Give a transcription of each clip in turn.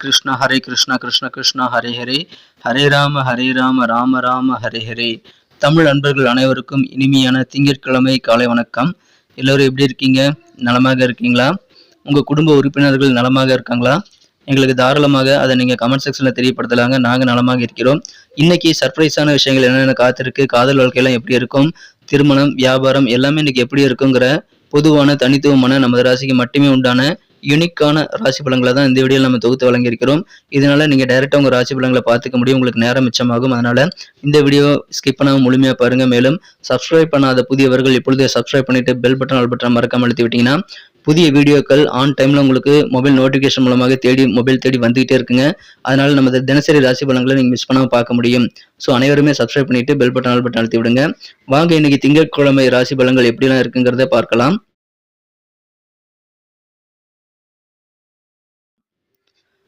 கிருஷ்ணா ஹரே கிருஷ்ணா கிருஷ்ண கிருஷ்ணா ஹரே ஹரே ஹரே ராம ஹரே ராம ராம ராம ஹரே ஹரே தமிழ் அன்பர்கள் அனைவருக்கும் இனிமையான திங்கட்கிழமை காலை வணக்கம். எல்லோரும் எப்படி இருக்கீங்க? நலமாக இருக்கீங்களா? உங்கள் குடும்ப உறுப்பினர்கள் நலமாக இருக்காங்களா? எங்களுக்கு தாராளமாக அதை நீங்கள் கமெண்ட் செக்ஷனில் தெரியப்படுத்தலாங்க. நாங்கள் நலமாக இருக்கிறோம். இன்னைக்கு சர்ப்ரைஸான விஷயங்கள் என்னென்ன காத்திருக்கு? காதல் வாழ்க்கையெல்லாம் எப்படி இருக்கும்? திருமணம் வியாபாரம் எல்லாமே இன்னைக்கு எப்படி இருக்குங்கிற பொதுவான தனித்துவமான நமது ராசிக்கு மட்டுமே உண்டான யூனிக்கான ராசி பலன்களை தான் இந்த வீடியோவில் நம்ம தொகுத்து வழங்கியிருக்கிறோம். இதனால நீங்கள் டைரெக்டாக உங்கள் ராசி பலன்களை பார்த்துக்க முடியும். உங்களுக்கு நேரம் மிச்சமாகும். அதனால் இந்த வீடியோ ஸ்கிப் பண்ணாமல் முழுமையாக பாருங்கள் மேலும் சப்ஸ்கிரைப் பண்ணாத புதியவர்கள் இப்பொழுதே சப்ஸ்கிரைப் பண்ணிட்டு பெல் பட்டன் ஆல் பட்டன் மறக்காமல் அழுத்தி விட்டீங்கன்னா புதிய வீடியோக்கள் ஆன் டைமில் உங்களுக்கு மொபைல் நோட்டிஃபிகேஷன் மூலமாக தேடி மொபைல் தேடி வந்துகிட்டே இருக்குங்க. அதனால் நம்ம தினசரி ராசி பலன்களை நீங்கள் மிஸ் பண்ணாமல் பார்க்க முடியும். ஸோ அனைவருமே சப்ஸ்கிரைப் பண்ணிட்டு பெல் பட்டன் ஆல் பட்டன் அழுத்தி விடுங்க. வாங்க இன்னைக்கு திங்கட்கிழமை ராசி பலன்கள் எப்படிலாம் இருக்குங்கிறத பார்க்கலாம்.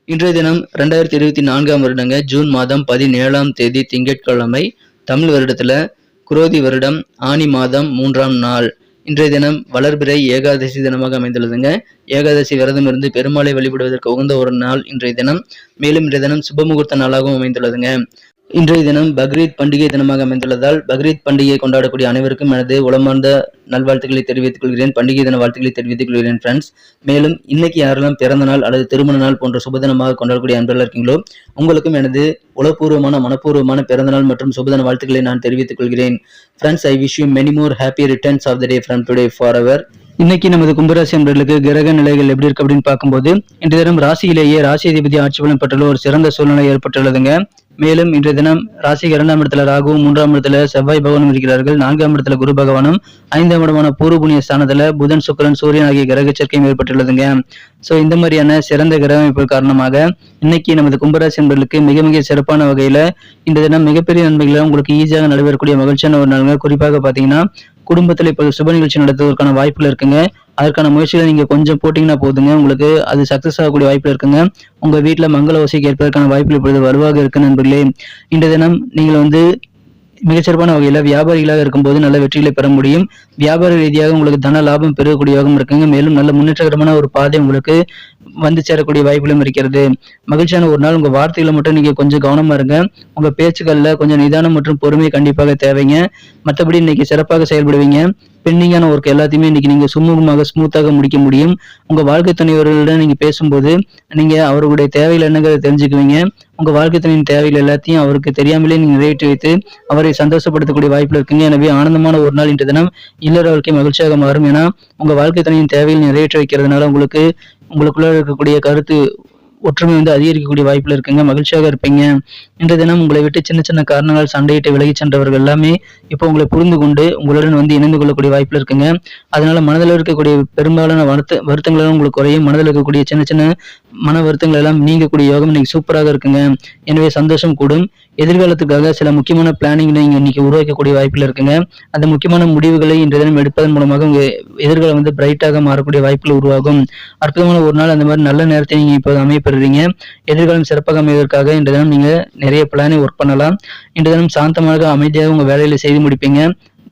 இன்றைய தினம் ரெண்டாயிரத்தி இருபத்தி நான்காம் வருடங்க ஜூன் மாதம் பதினேழாம் தேதி திங்கட்கிழமை தமிழ் வருடத்துல குரோதி வருடம் ஆனி மாதம் மூன்றாம் நாள். இன்றைய தினம் வளர்பிறை ஏகாதசி தினமாக அமைந்துள்ளதுங்க. ஏகாதசி விரதம் இருந்து பெருமாளை வழிபடுவதற்கு உகந்த ஒரு நாள் இன்றைய தினம். மேலும் இன்றைய தினம் சுபமுகூர்த்த நாளாகவும் அமைந்துள்ளதுங்க. இன்றைய தினம் பக்ரீத் பண்டிகை தினமாக அமைந்துள்ளதால் பக்ரீத் பண்டிகையை கொண்டாடக்கூடிய அனைவருக்கும் எனது உளமார்ந்த நல்வாழ்த்துக்களை தெரிவித்துக் கொள்கிறேன். பண்டிகை தின வாழ்த்துக்களை தெரிவித்துக் கொள்கிறேன் ஃப்ரெண்ட்ஸ் மேலும் இன்னைக்கு யாரெல்லாம் பிறந்த நாள் அல்லது திருமண நாள் போன்ற சுபதினமாக கொண்டாடக்கூடிய அன்பர்கள் இருக்கீங்களோ உங்களுக்கும் எனது உளப்பூர்வமான மனப்பூர்வமான பிறந்த நாள் மற்றும் சுபதின வாழ்த்துக்களை நான் தெரிவித்துக் கொள்கிறேன். Friends I wish you many more happy returns of the day from today for our இன்னைக்கு நமது கும்பராசி அன்பர்களுக்கு கிரக நிலைகள் எப்படி இருக்கு அப்படின்னு பார்க்கும்போது இன்றைய தினம் ராசியிலேயே ராசி அதிபதி ஆட்சி பலன் பெற்றுள்ள ஒரு சிறந்த சூழ்நிலை ஏற்பட்டுள்ளதுங்க. மேலும் இன்றைய தினம் ராசிக்கு இரண்டாம் இடத்துல ராகுவும் மூன்றாம் இடத்துல செவ்வாய் பகவானும் இருக்கிறார்கள். நான்காம் இடத்துல குரு பகவானும் ஐந்தாம் இடமான பூர்வ புண்ணிய ஸ்தானத்துல புதன் சுக்கரன் சூரியன் ஆகிய கிரக சேர்க்கையும் ஏற்பட்டுள்ளதுங்க. சோ இந்த மாதிரியான சிறந்த கிரகமைப்பு காரணமாக இன்னைக்கு நமது கும்பராசி என்பர்களுக்கு மிக மிக சிறப்பான வகையில இந்த தினம் மிகப்பெரிய நன்மைகளை உங்களுக்கு ஈஸியாக நடைபெறக்கூடிய மகிழ்ச்சியான ஒரு நாளுங்க. குறிப்பாக பாத்தீங்கன்னா குடும்பத்துல இப்போ சுப நிகழ்ச்சி நடத்துவதற்கான வாய்ப்புகள் இருக்குங்க. அதற்கான முயற்சிகளை நீங்க கொஞ்சம் போட்டீங்கன்னா போதுங்க. உங்களுக்கு அது சக்சஸ் ஆகக்கூடிய வாய்ப்பில் இருக்குங்க. உங்க வீட்டுல மங்கள ஓசை கேட்பதற்கான வாய்ப்பு இப்பொழுது வருவாக இருக்கு நண்பர்களே. இன்றைய தினம் நீங்கள் வந்து மிகச்சிறப்பான வகையில வியாபாரிகளாக இருக்கும்போது நல்ல வெற்றிகளை பெற முடியும். வியாபார ரீதியாக உங்களுக்கு தன லாபம் பெறக்கூடியவாகவும் இருக்குங்க. மேலும் நல்ல முன்னேற்றகரமான ஒரு பாதை உங்களுக்கு வந்து சேரக்கூடிய வாய்ப்புகளும் இருக்கிறது. மகிழ்ச்சியான ஒரு நாள். உங்க வார்த்தைகளை மட்டும் நீங்க கொஞ்சம் கவனமா இருங்க. உங்க பேச்சுக்கள்ல கொஞ்சம் நிதானம் மற்றும் பொறுமை கண்டிப்பாக தேவைங்க. மற்றபடி இன்னைக்கு சிறப்பாக செயல்படுவீங்க. பெண்டிங்கான ஒர்க் எல்லாத்தையுமே இன்னைக்கு நீங்க சுமூகமாக ஸ்மூத்தாக முடிக்க முடியும். உங்க வாழ்க்கை துணைவர்களிடம் நீங்க பேசும்போது நீங்க அவருடைய தேவைகள் என்னங்கிறத தெரிஞ்சுக்குவீங்க. உங்க வாழ்க்கை துணையின் தேவைகள் எல்லாத்தையும் அவருக்கு தெரியாமலே நீங்க நிறைவேற்றி வைத்து அவரை சந்தோஷப்படுத்தக்கூடிய வாய்ப்புகள் இருக்குங்க. எனவே ஆனந்தமான ஒரு நாள் இன்று தினம் இல்லற வாழ்க்கை மகிழ்ச்சியாக மாறும். ஏன்னா உங்க வாழ்க்கை துணையின் தேவைகள் நிறைவேற்றி வைக்கிறதுனால உங்களுக்கு உங்களுக்குள்ள இருக்கக்கூடிய கருத்து ஒற்றுமை வந்து அதிகரிக்கக்கூடிய வாய்ப்புல இருக்குங்க. மகிழ்ச்சியாக இருப்பீங்க. இந்த தினம் உங்களை விட்டு சின்ன சின்ன காரணங்கள் சண்டையிட்டு விலகி சென்றவர்கள் எல்லாமே இப்போ உங்களை புரிந்து கொண்டு உங்களுடன் வந்து இணைந்து கொள்ளக்கூடிய வாய்ப்பில் இருக்குங்க. அதனால மனதில் இருக்கக்கூடிய பெரும்பாலான வருத்த வருத்தங்களும் உங்களுக்கு குறையும். மனதில் இருக்கக்கூடிய சின்ன சின்ன மன வருத்தங்கள் எல்லாம் நீங்கக்கூடிய யோகம் இன்னைக்கு சூப்பராக இருக்குங்க. எனவே சந்தோஷம் கூடும். எதிர்காலத்துக்காக சில முக்கியமான பிளானிங் நீங்க இன்னைக்கு உருவாக்கக்கூடிய வாய்ப்பில் இருக்குங்க. அந்த முக்கியமான முடிவுகளை இன்றைய தினம் எடுப்பதன் மூலமாக உங்க எதிர்காலம் வந்து பிரைட்டாக மாறக்கூடிய வாய்ப்புகள் உருவாகும். அற்புதமான ஒரு நாள் அந்த மாதிரி நல்ல நேரத்தை நீங்க இப்போது அமையப்பெறுறீங்க எதிர்காலம் சிறப்பாக அமைவதற்காக இன்றைய தினம் நீங்க நிறைய பிளானை ஒர்க் பண்ணலாம். இன்றைய தினம் சாந்தமாக அமைதியாக உங்க வேலையில செய்து முடிப்பீங்க.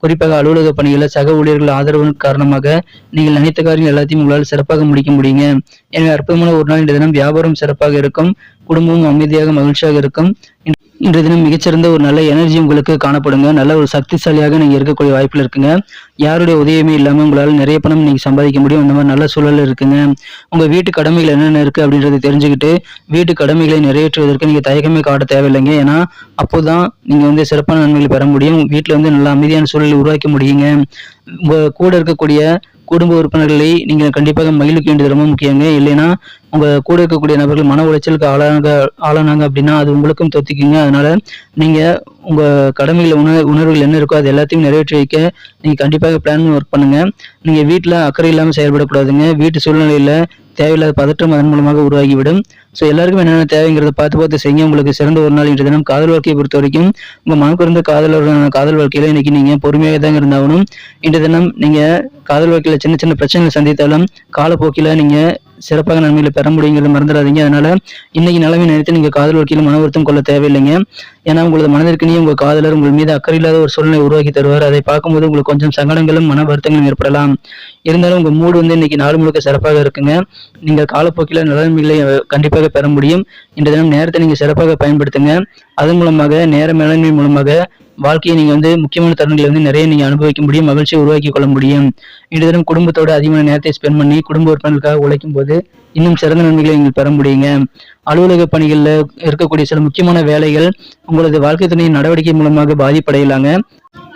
குறிப்பாக அலுவலக பணிகளில் சக ஊழியர்கள் ஆதரவு காரணமாக நீங்கள் நினைத்த காரியம் எல்லாத்தையும் உங்களால் சிறப்பாக முடிக்க முடியுங்க. எனவே அற்புதமான ஒரு நாள் இந்த தினம் வியாபாரம் சிறப்பாக இருக்கும் குடும்பமும் அமைதியாக மகிழ்ச்சியாக இருக்கும். இன்றைய தினம் மிகச்சிறந்த ஒரு நல்ல எனர்ஜி உங்களுக்கு காணப்படுங்க. நல்ல ஒரு சக்திசாலியாக நீங்கள் இருக்கக்கூடிய வாய்ப்பில் இருக்குங்க. யாருடைய உதவியுமே இல்லாமல் உங்களால் நிறைய பணம் நீங்கள் சம்பாதிக்க முடியும். அந்த மாதிரி நல்ல சூழலில் இருக்குங்க. உங்கள் வீட்டு கடமைகள் என்னென்ன இருக்குது அப்படின்றத தெரிஞ்சுக்கிட்டு வீட்டு கடமைகளை நிறைவேற்றுவதற்கு நீங்கள் தயக்கமே காட்ட தேவையில்லைங்க. ஏன்னா அப்போதான் நீங்கள் வந்து சிறப்பான நன்மைகளை பெற முடியும். வீட்டில் வந்து நல்ல அமைதியான சூழலை உருவாக்க முடியுங்க. உங்கள் கூட இருக்கக்கூடிய குடும்ப உறுப்பினர்களை நீங்கள் கண்டிப்பாக மகிழ்விக்க வேண்டியது ரொம்ப முக்கியங்க. இல்லைன்னா உங்க கூட இருக்கக்கூடிய நபர்கள் மன உளைச்சலுக்கு ஆளானாங்க ஆளானாங்க அப்படின்னா அது உங்களுக்கும் தொத்திக்குங்க. அதனால நீங்க உங்க கடமைகள் உணர் உணர்வுகள் என்ன இருக்கோ அது எல்லாத்தையும் நிறைவேற்றி வைக்க நீங்க கண்டிப்பாக பிளான் ஒர்க் பண்ணுங்க. நீங்க வீட்டுல அக்கறை இல்லாம செயல்படக்கூடாதுங்க. வீட்டு சூழ்நிலையில தேவையில்லாத பதற்றம் அதன் மூலமாக உருவாகிவிடும். ஸோ எல்லாருக்கும் என்னென்ன தேவைங்கிறத பார்த்து பார்த்து செய்ய உங்களுக்கு சிறந்த ஒரு நாள் இன்று தினம். காதல் வாழ்க்கையை பொறுத்த வரைக்கும் உங்க மனக்குறந்த காதலருடனான காதல் வாழ்க்கையில இன்னைக்கு நீங்க பொறுமையாக தான் இருந்தாகணும். இன்று தினம் நீங்க காதல் வாழ்க்கையில சின்ன சின்ன பிரச்சனைகளை சந்தித்தாலும் காலப்போக்கில நீங்க சிறப்பாக நன்மைகளை பெற முடியுங்கிறத மறந்துடாதீங்க. அதனால இன்னைக்கு நிலைமை நினைத்து நீங்க காதல் வாழ்க்கையில் மன வருத்தம் கொள்ள தேவையில்லைங்க. ஏன்னா உங்களது மனதிற்குனே உங்க காதலர் உங்கள் மீது அக்கறை இல்லாத ஒரு சூழ்நிலை உருவாக்கி தருவார். அதை பார்க்கும்போது உங்களுக்கு கொஞ்சம் சங்கடங்களும் மன வருத்தங்களும் ஏற்படலாம். இருந்தாலும் உங்க மூடு வந்து இன்னைக்கு நாள் முழுக்க சிறப்பாக இருக்குங்க. நீங்கள் காலப்போக்கில் நிலைமைகளை கண்டிப்பாக பெற முடியும். இன்றைய தினம் நேரத்தை நீங்க சிறப்பாக பயன்படுத்துங்க. அதன் மூலமாக நேர மேலாண்மை மூலமாக வாழ்க்கையை நீங்க வந்து முக்கியமான தருணங்களை வந்து நிறைய நீங்க அனுபவிக்க முடியும் மகிழ்ச்சியை உருவாக்கி கொள்ள முடியும். இன்று தினம் குடும்பத்தோட அதிகமான நேரத்தை ஸ்பெண்ட் பண்ணி குடும்ப உறுப்பினர்களுக்காக உழைக்கும் போது இன்னும் சிறந்த நன்மைகளை நீங்கள் பெற முடியுங்க. அலுவலக பணிகளில் இருக்கக்கூடிய சில முக்கியமான வேலைகள் உங்களது வாழ்க்கை துணையின் நடவடிக்கை மூலமாக பாதிப்படையலாங்க.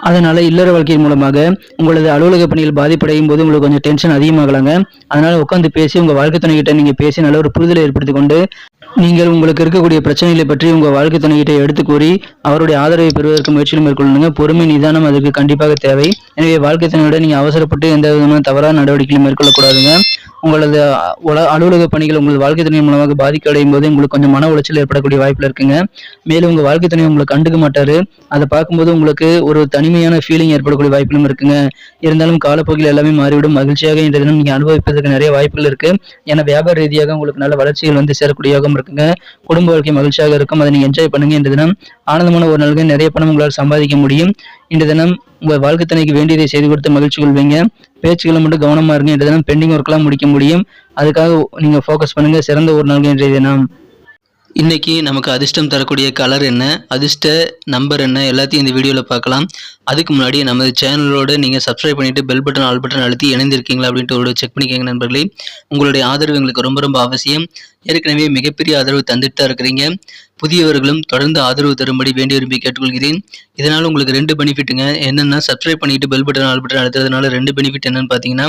அதனால் இல்லற வாழ்க்கையின் மூலமாக உங்களது அலுவலக பணிகள் பாதிப்படையும் போது உங்களுக்கு கொஞ்சம் டென்ஷன் அதிகமாகலாங்க. அதனால் உட்காந்து பேசி உங்கள் வாழ்க்கை துணைக்கிட்ட நீங்கள் பேசி நல்ல ஒரு புரிதலை ஏற்படுத்தி கொண்டு நீங்கள் உங்களுக்கு இருக்கக்கூடிய பிரச்சனைகளை பற்றி உங்கள் வாழ்க்கை துணைக்கிட்ட எடுத்து கூறி அவருடைய ஆதரவை பெறுவதற்கு முயற்சியில் மேற்கொள்ளுங்க. பொறுமை நிதானம் அதுக்கு கண்டிப்பாக தேவை. எனவே வாழ்க்கை துணையோட நீங்கள் அவசரப்பட்டு எந்த விதமான தவறான நடவடிக்கைகளும் மேற்கொள்ளக்கூடாதுங்க. உங்களது உல- அலுவலக பணிகள் உங்களது வாழ்க்கை துணை மூலமாக பாதிக்க அடையும் போது உங்களுக்கு கொஞ்சம் மன உளைச்சல் ஏற்படக்கூடிய வாய்ப்பில் இருக்குங்க. மேலும் உங்கள் வாழ்க்கை துணை உங்களை கண்டுக்க மாட்டாரு. அதை பார்க்கும்போது உங்களுக்கு ஒரு தனிமையான ஃபீலிங் ஏற்படக்கூடிய வாய்ப்புகளும் இருக்குங்க. இருந்தாலும் காலப்போக்கில் எல்லாமே மாறிவிடும். மகிழ்ச்சியாக இன்றைய தினம் நீங்கள் அனுபவிப்பதற்கு நிறைய வாய்ப்புகள் இருக்கு. ஏன்னா வியாபார ரீதியாக உங்களுக்கு நல்ல வளர்ச்சிகள் வந்து சேரக்கூடிய யோகம் இருக்குங்க. குடும்ப வாழ்க்கை மகிழ்ச்சியாக இருக்கும். அதை நீங்கள் என்ஜாய் பண்ணுங்க இந்த தினம். ஆனந்தமான ஒரு நாளுக்கு நிறைய பணம் உங்களால் சம்பாதிக்க முடியும். இந்த தினம் உங்கள் வாழ்க்கை துணைக்கு வேண்டியதை செய்து கொடுத்து மகிழ்ச்சி கொள்வீங்க. பேச்சுகளை மட்டும் கவனமாக இருங்க. இன்றைய தினம் பெண்டிங் ஒர்க்கெலாம் முடிக்க முடியும். அதுக்காக நீங்கள் ஃபோக்கஸ் பண்ணுங்கள் சிறந்த ஒரு நாள் இன்றைய தினம் இன்னைக்கு நமக்கு அதிர்ஷ்டம் தரக்கூடிய கலர் என்ன அதிர்ஷ்ட நம்பர் என்ன எல்லாத்தையும் இந்த வீடியோவில் பார்க்கலாம். அதுக்கு முன்னாடி நமது சேனலோடு நீங்கள் சப்ஸ்கிரைப் பண்ணிட்டு பெல் பட்டன் ஆல் பட்டன் அழுத்தி இணைந்திருக்கீங்களா அப்படின்ட்டு ஒரு செக் பண்ணிக்கோங்க நண்பர்களே. உங்களுடைய ஆதரவு எங்களுக்கு ரொம்ப ரொம்ப அவசியம். ஏற்கனவே மிகப்பெரிய ஆதரவு தந்துட்டு தான் இருக்கிறீங்க. புதியவர்களும் தொடர்ந்து ஆதரவு தரும்படி வேண்டி விரும்பி கேட்டுக்கொள்கிறேன். இதனால் உங்களுக்கு ரெண்டு பெனிஃபிட்டுங்க என்னென்னா சப்ஸ்கிரைப் பண்ணிவிட்டு பெல் பட்டன் ஆல் பட்டன் அழுத்துறதுனால ரெண்டு பெனிஃபிட் என்னன்னு பார்த்தீங்கன்னா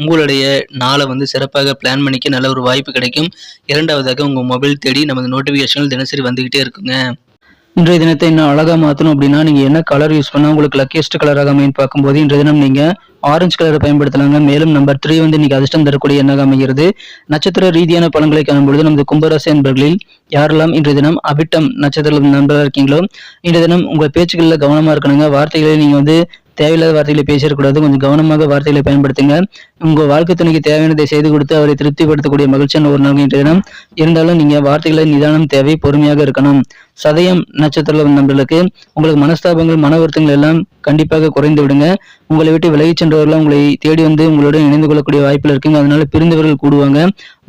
உங்களுடைய நாளை வந்து சிறப்பாக பிளான் பண்ணிக்க நல்ல ஒரு வாய்ப்பு கிடைக்கும். இரண்டாவதாக உங்கள் மொபைல் தேடி நமது நோட்டிஃபிகேஷன் தினசரி வந்துகிட்டே இருக்குங்க. இன்றைய தினத்தை இன்னும் அழகா மாற்றணும் அப்படின்னா நீங்க என்ன கலர் யூஸ் பண்ணா உங்களுக்கு லக்கியஸ்ட் கலராக அமையும் பார்க்கும்போது இன்றைய தினம் நீங்க ஆரஞ்சு கலரை பயன்படுத்தலாங்க. மேலும் நம்பர் த்ரீ வந்து இன்னைக்கு அதிர்ஷ்டம் தரக்கூடிய எண்ணாக அமைகிறது. நட்சத்திர ரீதியான பலன்களை காணும்பொழுது நமது கும்பராசி என்பர்களில் யாரெல்லாம் இன்றைய தினம் அபிட்டம் நட்சத்திர நண்பராக இருக்கீங்களோ இன்றைய தினம் உங்க பேச்சுகளில் கவனமா இருக்கணுங்க. வார்த்தைகளை நீங்க வந்து தேவையில்லாத வார்த்தைகளை பேசிடக்கூடாது கொஞ்சம் கவனமாக வார்த்தைகளை பயன்படுத்துங்க. உங்க வாழ்க்கை துணைக்கு தேவையானதை செய்து கொடுத்து அவரை திருப்திப்படுத்தக்கூடிய மகிழ்ச்சியான ஒரு நாள் இன்றைய தினம். இருந்தாலும் நீங்க வார்த்தைகளை நிதானம் தேவை பொறுமையாக இருக்கணும். சதயம் நட்சத்திர நண்பர்களுக்கு உங்களுக்கு மனஸ்தாபங்கள் மன வருத்தங்கள் எல்லாம் கண்டிப்பாக குறைந்து விடுங்க. உங்களை விட்டு விலகி சென்றவர்கள் உங்களை தேடி வந்து உங்களுடன் இணைந்து கொள்ளக்கூடிய வாய்ப்புல இருக்குங்க. அதனால பிரிந்தவர்கள் கூடுவாங்க.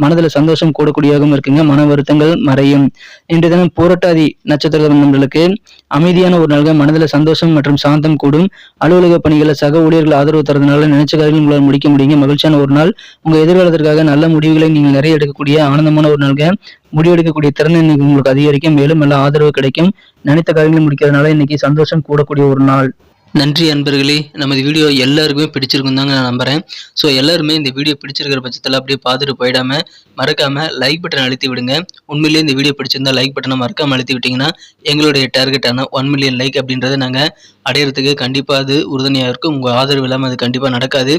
மனதுல சந்தோஷம் கூடக்கூடியதாகவும் இருக்குங்க. மன வருத்தங்கள் மறையும். இன்றைய தினம் போராட்டாதி நட்சத்திர நண்பர்களுக்கு அமைதியான ஒரு நாள்கள் மனதுல சந்தோஷம் மற்றும் சாந்தம் கூடும். அலுவலக பணிகளை சக ஊழியர்கள் ஆதரவு தரதுனால நினைச்ச காரியங்கள் உங்களால் முடிக்க முடியுங்க. மகிழ்ச்சியான ஒரு நாள். உங்க எதிர்காலத்திற்காக நல்ல முடிவுகளை நீங்கள் நிறைய எடுக்கக்கூடிய ஆனந்தமான ஒரு நாள்கள் முடிவெடுக்கக்கூடிய திறன் இன்னைக்கு உங்களுக்கு அதிகரிக்கும். மேலும் நல்ல ஆதரவு கிடைக்கும். நினைத்த காரியங்களும் முடிக்கிறதுனால இன்னைக்கு சந்தோஷம் கூடக்கூடிய ஒரு நாள். நன்றி அன்பர்களே. நமது வீடியோ எல்லாருக்குமே பிடிச்சிருக்கும் தாங்க நான் நம்புறேன். ஸோ எல்லாருமே இந்த வீடியோ பிடிச்சிருக்கிற பட்சத்தில் அப்படியே பார்த்துட்டு போயிடாம மறக்காம லைக் பட்டன் அழுத்தி விடுங்க. உண்மையிலேயே இந்த வீடியோ பிடிச்சிருந்தா லைக் பட்டனை மறக்காம அழுத்தி விட்டீங்கன்னா எங்களுடைய டார்கெட்டான ஒன் மில்லியன் லைக் அப்படின்றத நாங்கள் அடையிறதுக்கு கண்டிப்பாக அது உறுதுணையாக இருக்கும். உங்கள் ஆதரவு இல்லாமல் அது கண்டிப்பாக நடக்காது.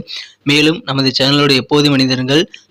மேலும் நமது சேனலோட எப்போதும் மனிதர்கள்